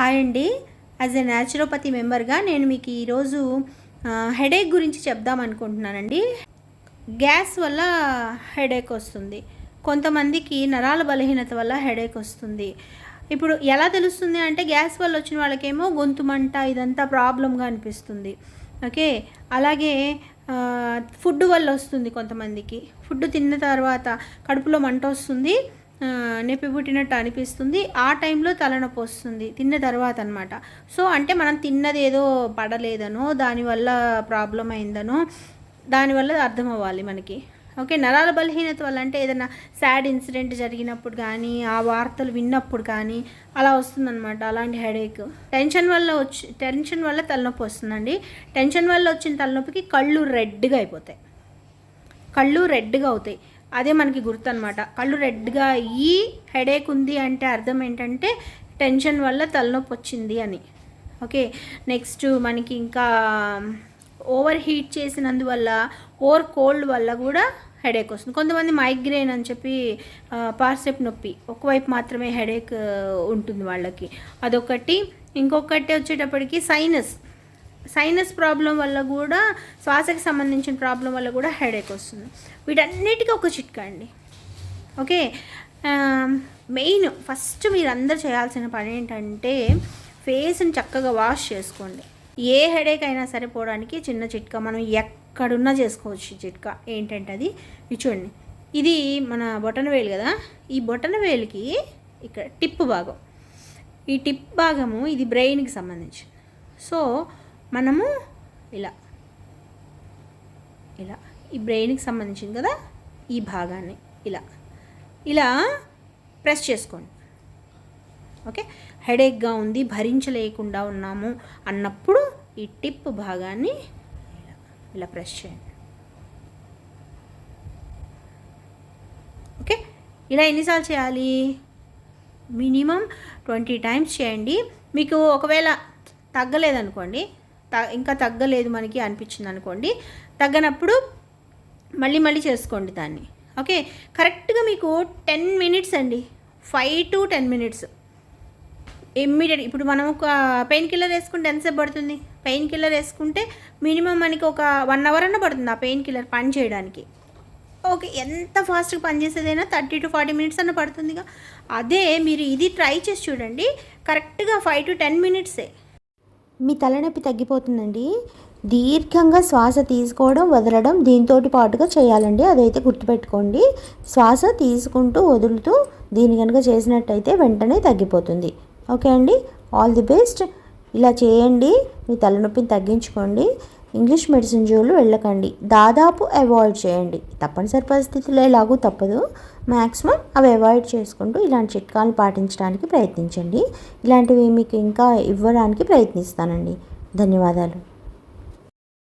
Hi అండి. As a naturopathy మెంబర్గా నేను మీకు ఈరోజు హెడేక్ గురించి చెప్దాం అనుకుంటున్నానండి. గ్యాస్ వల్ల హెడేక్ వస్తుంది. కొంతమందికి నరాల బలహీనత వల్ల హెడేక్ వస్తుంది. ఇప్పుడు ఎలా తెలుస్తుంది అంటే గ్యాస్ వల్ల వచ్చిన వాళ్ళకేమో గొంతు మంట ఇదంతా ప్రాబ్లంగా అనిపిస్తుంది. ఓకే? అలాగే ఫుడ్ వల్ల వస్తుంది కొంతమందికి. ఫుడ్ తిన్న తర్వాత కడుపులో మంట వస్తుంది. నొప్పి పుట్టినట్టు అనిపిస్తుంది. ఆ టైంలో తలనొప్పి వస్తుంది. తిన్న తర్వాత అనమాట సో అంటే మనం తిన్నది ఏదో పడలేదనో దానివల్ల ప్రాబ్లం అయిందనో దానివల్ల అర్థం అవ్వాలి మనకి. ఓకే నరాల బలహీనత వల్ల అంటే ఏదైనా సాడ్ ఇన్సిడెంట్ జరిగినప్పుడు కానీ ఆ వార్తలు విన్నప్పుడు కానీ అలా వస్తుందన్నమాట అలాంటి హెడేక్. టెన్షన్ వల్ల వచ్చి టెన్షన్ వల్ల తలనొప్పి వస్తుందండి. టెన్షన్ వల్ల వచ్చిన తలనొప్పికి కళ్ళు రెడ్గా అయిపోతాయి. కళ్ళు రెడ్గా అవుతాయి. అదే మనకి గుర్తు అనమాట కళ్ళు రెడ్గా ఈ హెడేక్ ఉంది అంటే అర్థం ఏంటంటే టెన్షన్ వల్ల తలనొప్పి వచ్చింది అని. ఓకే? నెక్స్ట్ మనకి ఇంకా ఓవర్ హీట్ చేసినందువల్ల ఓవర్ కోల్డ్ వల్ల కూడా హెడేక్ వస్తుంది. కొంతమంది మైగ్రేన్ అని చెప్పి పార్సెప్ నొప్పి. ఒకవైపు మాత్రమే హెడేక్ ఉంటుంది వాళ్ళకి. అదొకటి. ఇంకొకటి వచ్చేటప్పటికి సైనస్. సైనస్ ప్రాబ్లం వల్ల కూడా శ్వాసకి సంబంధించిన ప్రాబ్లం వల్ల కూడా హెడేక్ వస్తుంది. వీటన్నిటికీ ఒక చిట్కా అండి. ఓకే? మెయిన్ ఫస్ట్ మీరు అందరు చేయాల్సిన పని ఏంటంటే ఫేస్ని చక్కగా వాష్ చేసుకోండి. ఏ హెడేక్ అయినా సరే పోవడానికి చిన్న చిట్కా మనం ఎక్కడున్నా చేసుకోవచ్చు చిట్కా. ఏంటంటే అది ఇది చూడండి. ఇది మన బొటన వేలు కదా? ఈ బొటన వేలుకి ఇక్కడ టిప్ భాగం. ఈ టిప్ భాగము ఇది బ్రెయిన్కి సంబంధించింది. సో మనము ఇలా. ఇలా. ఈ బ్రెయిన్కి సంబంధించింది కదా? ఈ భాగాన్ని. ఇలా. ఇలా ప్రెస్ చేసుకోండి. ఓకే? హెడేక్గా ఉంది భరించలేకుండా ఉన్నాము అన్నప్పుడు ఈ టిప్ భాగాన్ని ఇలా ఇలా ప్రెస్ చేయండి. ఓకే? ఇలా ఎన్నిసార్లు చేయాలి? మినిమం ట్వంటీ టైమ్స్ చేయండి. మీకు ఒకవేళ తగ్గలేదనుకోండి త ఇంకా తగ్గలేదు మనకి అనిపించింది అనుకోండి. తగ్గనప్పుడు మళ్ళీ మళ్ళీ చేసుకోండి దాన్ని. ఓకే? కరెక్ట్గా మీకు టెన్ మినిట్స్ అండి. Five to ten minutes. Immediate ఇప్పుడు మనం ఒక పెయిన్ కిల్లర్ వేసుకుంటే ఎంతసేపు పడుతుంది? పెయిన్ కిల్లర్ వేసుకుంటే మినిమం మనకి ఒక వన్ అవర్ అన్న పడుతుంది ఆ పెయిన్ కిల్లర్ పని చేయడానికి. ఓకే? ఎంత ఫాస్ట్గా పనిచేసేదైనా థర్టీ టు ఫార్టీ మినిట్స్ అన్న పడుతుందిగా. అదే మీరు ఇది ట్రై చేసి చూడండి. కరెక్ట్గా ఫైవ్ టు టెన్ మినిట్సే. మీ తలనొప్పి తగ్గిపోతుందండి. దీర్ఘంగా శ్వాస తీసుకోవడం వదలడం దీంతో పాటుగా చేయాలండి. అదైతే గుర్తుపెట్టుకోండి. శ్వాస తీసుకుంటూ వదులుతూ దీని కనుక చేసినట్టయితే వెంటనే తగ్గిపోతుంది. ఓకే అండి? All the best. ఇలా చేయండి. మీ తలనొప్పిని తగ్గించుకోండి. ఇంగ్లీష్ మెడిసిన్ జోలు వెళ్ళకండి. దాదాపు అవాయిడ్ చేయండి. తప్పనిసరి పరిస్థితుల్లో ఎలాగూ తప్పదు. మ్యాక్సిమం అవి అవాయిడ్ చేసుకుంటూ ఇలాంటి చిట్కాలు పాటించడానికి ప్రయత్నించండి. ఇలాంటివి మీకు ఇంకా ఇవ్వడానికి ప్రయత్నిస్తానండి. ధన్యవాదాలు.